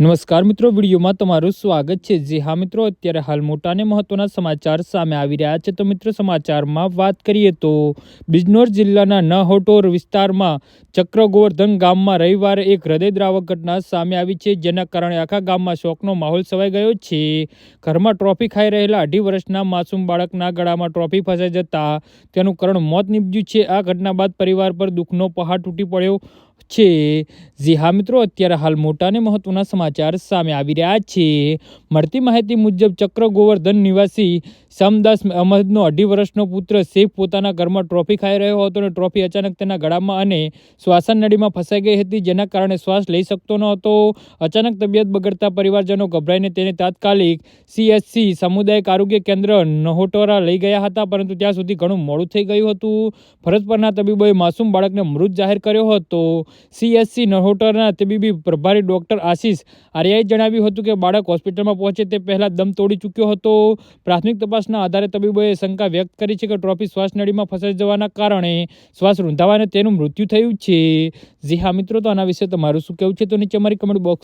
નમસ્કાર મિત્રો, વિડીયોમાં તમારું સ્વાગત છે. જે હા મિત્રો, અત્યારે હાલ મોટા અને મહત્વના સમાચાર સામે આવી રહ્યા છે. તો મિત્રો, સમાચારમાં વાત કરીએ તો બિજનોર જિલ્લાના નહોટોર વિસ્તારમાં ચક્રગોવર્ધન ગામમાં રવિવારે એક હૃદયદ્રાવક ઘટના સામે આવી છે, જેના કારણે આખા ગામમાં શોકનો માહોલ છવાઈ ગયો છે. ઘરમાં ટ્રોફી ખાઈ રહેલા અઢી વર્ષના માસૂમ બાળકના ગળામાં ટ્રોફી ફસાઈ જતા તેનું કરણ મોત નીપજ્યું છે. આ ઘટના બાદ પરિવાર પર દુઃખનો પહાડ તૂટી પડ્યો. છે. જી હા મિત્રો, અત્યારે હાલ મોટા અને મહત્વના સમાચાર સામે આવી રહ્યા છે. મળતી માહિતી મુજબ ચક્ર ગોવર્ધન નિવાસી સમદાસ અહમદનો અઢી વર્ષનો પુત્ર સૈફ પોતાના ઘરમાં ટ્રોફી ખાઈ રહ્યો હતો અને ટ્રોફી અચાનક તેના ગળામાં અને શ્વાસન નળીમાં ફસાઈ ગઈ હતી, જેના કારણે શ્વાસ લઈ શકતો ન હતો અચાનક તબિયત બગડતા પરિવારજનો ગભરાઈને તેને તાત્કાલિક સીએસસી સામુદાયિક આરોગ્ય કેન્દ્ર નહોટોરા લઈ ગયા હતા, પરંતુ ત્યાં સુધી ઘણું મોડું થઈ ગયું હતું. ફરજ પરના તબીબોએ માસૂમ બાળકને મૃત જાહેર કર્યો હતો. સીએચસી નહોટરના તબીબી પ્રભારી ડૉક્ટર આશીષ આર્યાએ જણાવ્યું હતું કે બાળક હોસ્પિટલમાં પહોંચે તે પહેલાં દમ તોડી ચૂક્યો હતો. પ્રાથમિક તપાસના આધારે તબીબોએ શંકા વ્યક્ત કરી છે કે ટ્રોફી શ્વાસનળીમાં ફસાઈ જવાના કારણે શ્વાસ રૂંધાવાને તેનું મૃત્યુ થયું છે. જી હા મિત્રો, તો આના વિશે તમારું શું કહેવું છે? તો નીચે અમારી કમેન્ટ બોક્સ